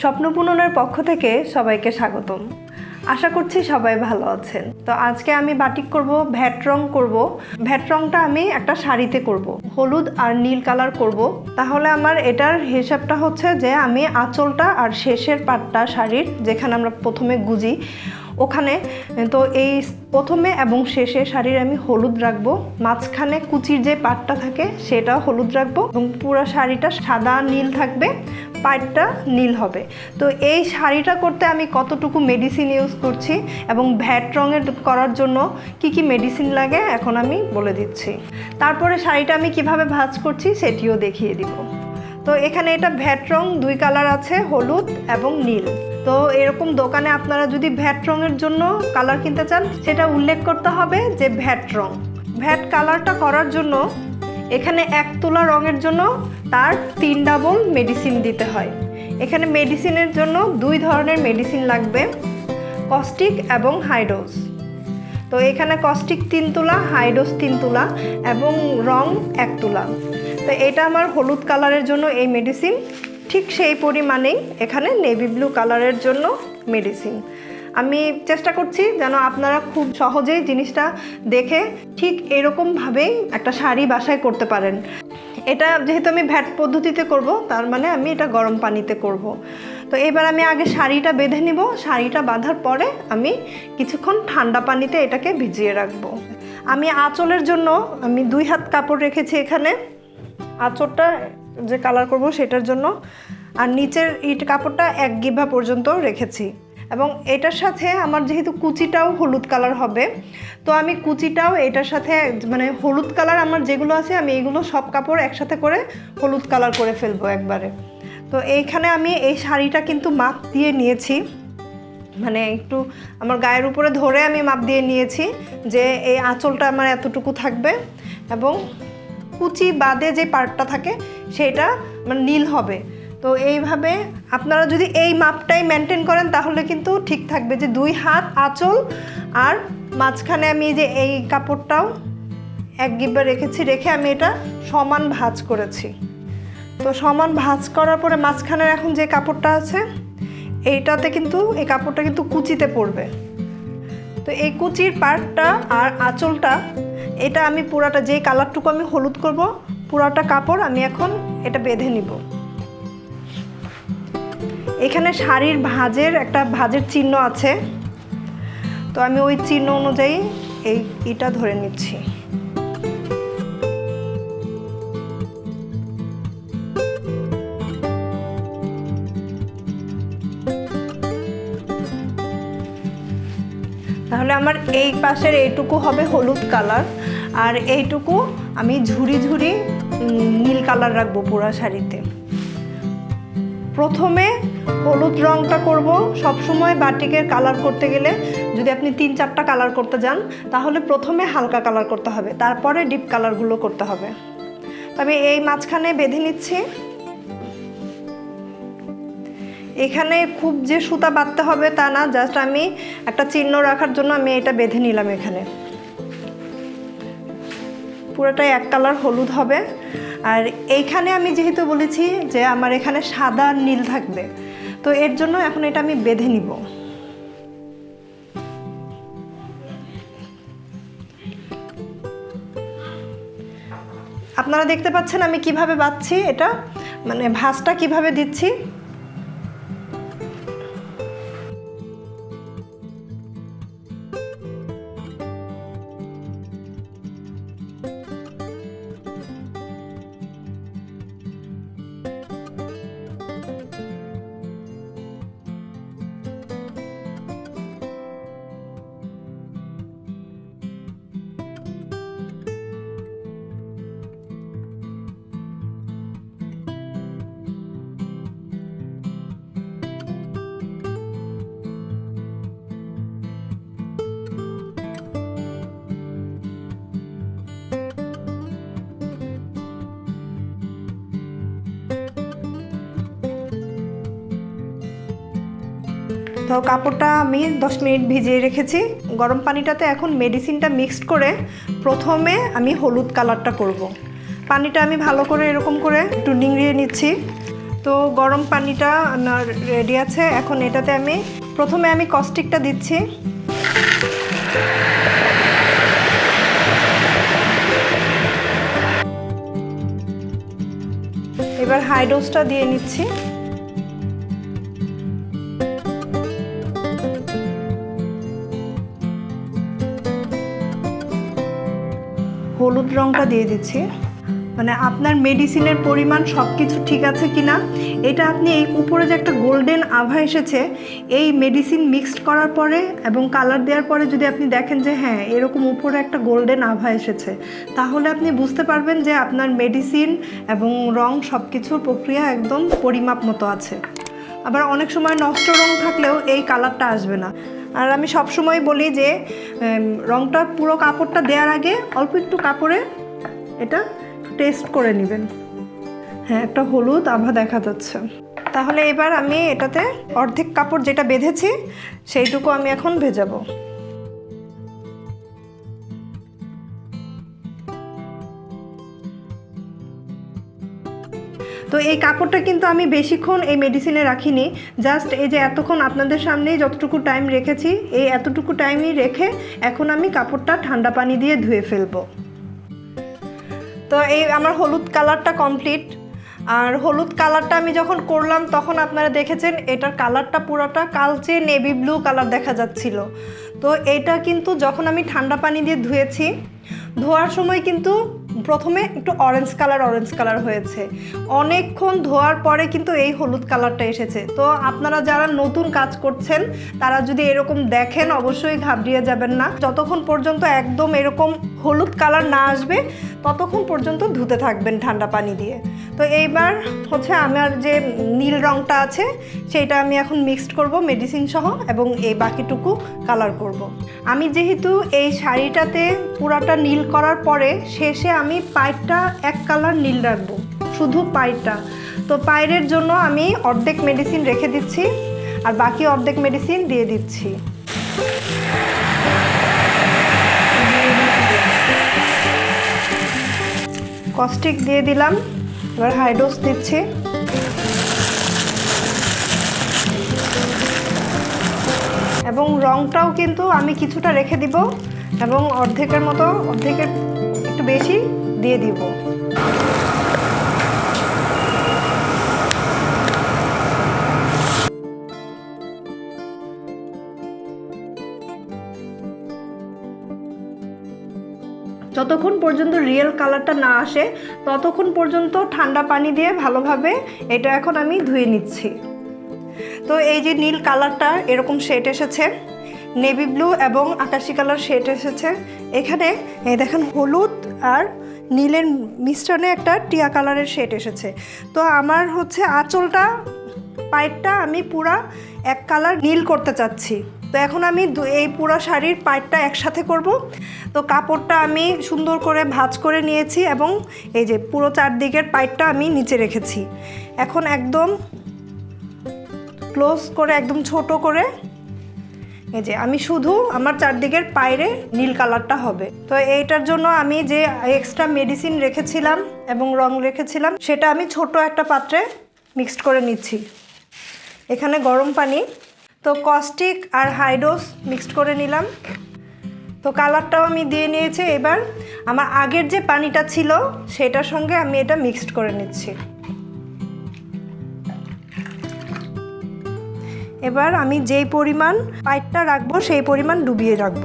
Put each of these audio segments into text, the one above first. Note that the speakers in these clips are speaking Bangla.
স্বপ্নপূরণের পক্ষ থেকে সবাইকে স্বাগতম। আশা করছি সবাই ভালো আছেন। তো আজকে আমি বাটিক করব, ভ্যাট রং করব। ভ্যাট রংটা আমি একটা শাড়িতে করব। হলুদ আর নীল কালার করব। তাহলে আমার এটার হিসাবটা হচ্ছে যে আমি আঁচলটা আর শেষের পাটটা শাড়ির, যেখানে আমরা প্রথমে গুজি ওখানে, তো এই প্রথমে এবং শেষে শাড়ির আমি হলুদ রাখব। মাঝখানে কুচির যে পাটটা থাকে সেটা হলুদ রাখব এবং পুরো শাড়িটা সাদা নীল থাকবে, পাটটা নীল হবে। তো এই শাড়িটা করতে আমি কতটুকু মেডিসিন ইউজ করছি এবং ভ্যাট রঙের করার জন্য কি কি মেডিসিন লাগে, এখন আমি বলে দিচ্ছি। তারপরে শাড়িটা আমি কীভাবে ভাঁজ করছি, সেটিও দেখিয়ে দিব। তো এখানে এটা ভ্যাট রং, দুই কালার আছে, হলুদ এবং নীল। তো এরকম দোকানে আপনারা যদি ভ্যাট রঙের জন্য কালার কিনতে চান, সেটা উল্লেখ করতে হবে যে ভ্যাট রং। ভ্যাট কালারটা করার জন্য এখানে এক তোলা রঙের জন্য তার তিন ডাবল মেডিসিন দিতে হয়। এখানে মেডিসিনের জন্য দুই ধরনের মেডিসিন লাগবে কস্টিক এবং হাইডোজ তো এখানে কস্টিক তিন তুলা হাইডোজ তিন তুলা এবং রং এক তুলা। তো এটা আমার হলুদ কালারের জন্য এই মেডিসিন ঠিক সেই পরিমাণেই এখানে নেভি ব্লু কালারের জন্য মেডিসিন আমি চেষ্টা করছি যেন আপনারা খুব সহজেই জিনিসটা দেখে ঠিক এরকমভাবেই একটা শাড়ি বাসায় করতে পারেন। এটা যেহেতু আমি ভ্যাট পদ্ধতিতে করব, তার মানে আমি এটা গরম পানিতে করব। তো এবার আমি আগে শাড়িটা বেঁধে নিব। শাড়িটা বাঁধার পরে আমি কিছুক্ষণ ঠান্ডা পানিতে এটাকে ভিজিয়ে রাখব। আমি আঁচলের জন্য আমি দুই হাত কাপড় রেখেছি এখানে। আঁচড়টা যে কালার করব সেটার জন্য। আর নিচের ইট কাপড়টা এক গিভা পর্যন্ত রেখেছি। এবং এটার সাথে আমার যেহেতু কুচিটাও হলুদ কালার হবে, তো আমি কুচিটাও এটার সাথে মানে হলুদ কালার আমার যেগুলো আছে আমি এইগুলো সব কাপড় একসাথে করে হলুদ কালার করে ফেলব একবারে। তো এইখানে আমি এই শাড়িটা কিন্তু মাপ দিয়ে নিয়েছি। মানে একটু আমার গায়ের উপরে ধরে আমি মাপ দিয়ে নিয়েছি যে এই আঁচলটা আমার এতটুকু থাকবে। এবং কুচি বাদে যে পার্টটা থাকে, সেটা মানে নীল হবে। তো এইভাবে আপনারা যদি এই মাপটাই মেনটেন করেন, তাহলে কিন্তু ঠিক থাকবে যে দুই হাত আঁচল আর মাঝখানে আমি যে এই কাপড়টাও এক গিব্বা রেখেছি, রেখে আমি এটা সমান ভাঁজ করেছি। তো সমান ভাঁজ করার পরে মাঝখানের এখন যে কাপড়টা আছে, এইটাতে কিন্তু এই কাপড়টা কিন্তু কুচিতে পড়বে। তো এই কুচির পার্টটা আর আঁচলটা এটা আমি পুরাটা যেই কালারটুকু আমি হলুদ করব, পুরাটা কাপড় আমি এখন এটা বেঁধে নিব। এখানে শাড়ির ভাঁজের একটা ভাঁজের চিহ্ন আছে। তো আমি ওই চিহ্ন অনুযায়ী এই ইটা ধরে নিচ্ছি। তাহলে আমার এই পাশের এইটুকু হবে হলুদ কালার। আর এইটুকু আমি ঝুরি উম, নীল কালার রাখব পুরা শাড়িতে। প্রথমে হলুদ রংটা করব। সবসময় বাটিকের কালার করতে গেলে যদি আপনি তিন চারটা কালার করতে যান তাহলে প্রথমে হালকা কালার করতে হবে তারপরে ডিপ কালারগুলো করতে হবে। তবে এই মাঝখানে বেঁধে নিচ্ছি। এখানে খুব যে সুতা বাঁধতে হবে তা না জাস্ট আমি একটা চিহ্ন রাখার জন্য আমি এটা বেঁধে নিলাম এখানে। পুরোটাই এক কালার হলুদ হবে। আর এইখানে আমি যেহেতু বলেছি যে আমার এখানে সাদা নীল থাকবে, তো এর জন্য এখন এটা আমি বেঁধে নিব। আপনারা দেখতে পাচ্ছেন আমি কীভাবে বাঁধছি এটা মানে ভাঁজটা কীভাবে দিচ্ছি। তো কাপড়টা আমি দশ মিনিট ভিজিয়ে রেখেছি। গরম পানিটাতে এখন মেডিসিনটা মিক্সড করে প্রথমে আমি হলুদ কালারটা করব। পানিটা আমি ভালো করে এরকম করে একটু নিংড়িয়ে নিচ্ছি। তো গরম পানিটা আমার রেডি আছে। এখন এটাতে আমি প্রথমে আমি কস্টিকটা দিচ্ছি। এবার হাইডোজটা দিয়ে নিচ্ছি। রঙটা দিয়ে দিচ্ছি। মানে আপনার মেডিসিনের পরিমাণ সব কিছু ঠিক আছে কি না এটা আপনি এই উপরে যে একটা গোল্ডেন আভা এসেছে, এই মেডিসিন মিক্সড করার পরে এবং কালার দেওয়ার পরে যদি আপনি দেখেন যে হ্যাঁ এরকম উপরে একটা গোল্ডেন আভা এসেছে, তাহলে আপনি বুঝতে পারবেন যে আপনার মেডিসিন এবং রং সব কিছুর প্রক্রিয়া একদম পরিমাপ মতো আছে। আবার অনেক সময় নষ্ট রং থাকলেও এই কালারটা আসবে না। আর আমি সবসময় বলি যে রঙটা পুরো কাপড়টা দেওয়ার আগে অল্প একটু কাপড়ে এটা টেস্ট করে নেবেন। হ্যাঁ একটা হলুদ আভা দেখা যাচ্ছে। তাহলে এবার আমি এটাতে অর্ধেক কাপড় যেটা বেঁধেছি, সেইটুকু আমি এখন ভেজাবো। তো এই কাপড়টা কিন্তু আমি বেশিক্ষণ এই মেডিসিনে রাখিনি। জাস্ট এই যে এতক্ষণ আপনাদের সামনেই যতটুকু টাইম রেখেছি, এই এতটুকু টাইমই রেখে এখন আমি কাপড়টা ঠান্ডা পানি দিয়ে ধুয়ে ফেলব। তো এই আমার হলুদ কালারটা কমপ্লিট আর হলুদ কালারটা আমি যখন করলাম, তখন আপনারা দেখেছেন, এটার কালারটা পুরোটা কালচে নেভি ব্লু কালার দেখা যাচ্ছিল। তো এটা কিন্তু যখন আমি ঠান্ডা পানি দিয়ে ধুয়েছি, ধোয়ার সময় কিন্তু প্রথমে একটু অরেঞ্জ কালার অরেঞ্জ কালার হয়েছে। অনেকক্ষণ ধোয়ার পরে কিন্তু এই হলুদ কালারটা এসেছে। তো আপনারা যারা নতুন কাজ করছেন, তারা যদি এরকম দেখেন, অবশ্যই ঘাবড়িয়ে যাবেন না। যতক্ষণ পর্যন্ত একদম এরকম হলুদ কালার না আসবে, ততক্ষণ পর্যন্ত ধুতে থাকবেন ঠান্ডা পানি দিয়ে। তো এইবার হচ্ছে আমার যে নীল রঙটা আছে সেইটা আমি এখন মিক্সড করব মেডিসিন সহ এবং এই বাকিটুকু কালার করব। আমি যেহেতু এই শাড়িটাতে পুরাটা নীল করার পরে শেষে আমি পাইপটা এক কালার নীল রাখব, শুধু পাইপটা তো পায়ের জন্য আমি অর্ধেক মেডিসিন রেখে দিচ্ছি আর বাকি অর্ধেক মেডিসিন দিয়ে দিচ্ছি। কস্টিক দিয়ে দিলাম। এবার হাইডোস দিচ্ছি। এবং রংটাও কিন্তু আমি কিছুটা রেখে দিব এবং অর্ধেকের মতো, অর্ধেকের একটু বেশি দিয়ে দিব। যতক্ষণ পর্যন্ত রিয়েল কালারটা না আসে, ততক্ষণ পর্যন্ত ঠান্ডা পানি দিয়ে ভালোভাবে এটা এখন আমি ধুয়ে নিচ্ছি। তো এই যে নীল কালারটা এরকম শেড এসেছে নেভি ব্লু এবং আকাশি কালার শেড এসেছে। এখানে, এই দেখেন, হলুদ আর নীলের মিশ্রণে একটা টিয়া কালারের শেড এসেছে। তো আমার হচ্ছে আঁচলটা পাইপটা আমি পুরা এক কালার নীল করতে চাচ্ছি। তো এখন আমি এই পুরো শাড়ির পাইপটা একসাথে করব। তো কাপড়টা আমি সুন্দর করে ভাঁজ করে নিয়েছি এবং এই যে পুরো চারদিকের পাইপটা আমি নিচে রেখেছি। এখন একদম ক্লোজ করে, একদম ছোট করে এই যে আমি শুধু আমার চারদিকের পায়রে নীল কালারটা হবে। তো এইটার জন্য আমি যে এক্সট্রা মেডিসিন রেখেছিলাম এবং রং রেখেছিলাম, সেটা আমি ছোট একটা পাত্রে মিক্সড করে নিচ্ছি। এখানে গরম পানি তো কস্টিক আর হাইডোস মিক্সড করে নিলাম। তো কালারটাও আমি দিয়ে নিয়েছি এবার। আমার আগের যে পানিটা ছিল, সেটার সঙ্গে আমি এটা মিক্সড করে নিচ্ছি। এবার আমি যেই পরিমাণ পাইপটা রাখব, সেই পরিমাণ ডুবিয়ে রাখব।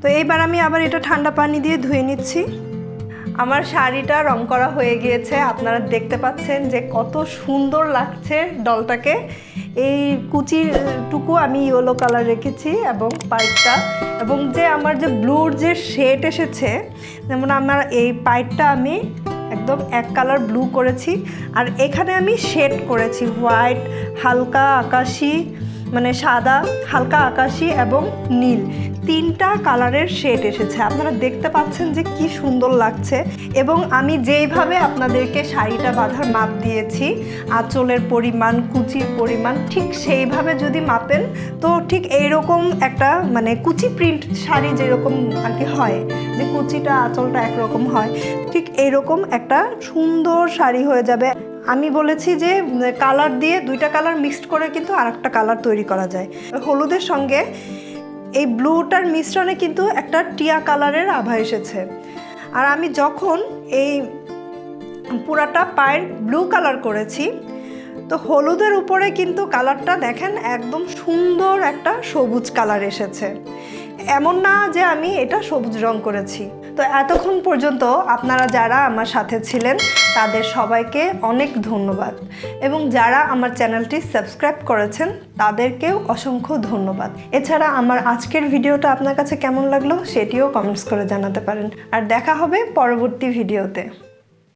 তো এইবার আমি আবার এটা ঠান্ডা পানি দিয়ে ধুয়ে নিচ্ছি। আমার শাড়িটা রং করা হয়ে গিয়েছে। আপনারা দেখতে পাচ্ছেন যে কত সুন্দর লাগছে ডলটাকে। এই কুচিটুকু আমি ইয়েলো কালার রেখেছি এবং পাইপটা এবং যে আমার যে ব্লুর যে শেড এসেছে, যেমন আমার এই পাইপটা আমি একদম এক কালার ব্লু করেছি। আর এখানে আমি শেড করেছি, হোয়াইট, হালকা, আকাশি। মানে সাদা, হালকা আকাশি এবং নীল। তিনটা কালারের শেড এসেছে। আপনারা দেখতে পাচ্ছেন যে কি সুন্দর লাগছে। এবং আমি যেইভাবে আপনাদেরকে শাড়িটা বাঁধার মাপ দিয়েছি, আঁচলের পরিমাণ, কুচির পরিমাণ, ঠিক সেইভাবে যদি মাপেন, তো ঠিক এইরকম একটা মানে কুচি প্রিন্ট শাড়ি যেরকম আর কি হয়, যে কুচিটা, আঁচলটা একরকম হয়, ঠিক এইরকম একটা সুন্দর শাড়ি হয়ে যাবে। আমি বলেছি যে কালার দিয়ে দুইটা কালার মিক্সড করে কিন্তু আরেকটা কালার তৈরি করা যায়। হলুদের সঙ্গে এই ব্লুটার মিশ্রণে কিন্তু একটা টিয়া কালারের আভা এসেছে। আর আমি যখন এই পুরাটা পায়ের ব্লু কালার করেছি, তো হলুদের উপরে কিন্তু কালারটা দেখেন একদম সুন্দর একটা সবুজ কালার এসেছে। এমন না যে আমি এটা সবুজ রং করেছি। তো এতক্ষণ পর্যন্ত আপনারা যারা আমার সাথে ছিলেন তাদের সবাইকে অনেক ধন্যবাদ। এবং যারা আমার চ্যানেলটি সাবস্ক্রাইব করেছেন, তাদেরকেও অসংখ্য ধন্যবাদ। এছাড়া আমার আজকের ভিডিওটা আপনার কাছে কেমন লাগল, সেটিও কমেন্টস করে জানাতে পারেন। আর দেখা হবে পরবর্তী ভিডিওতে।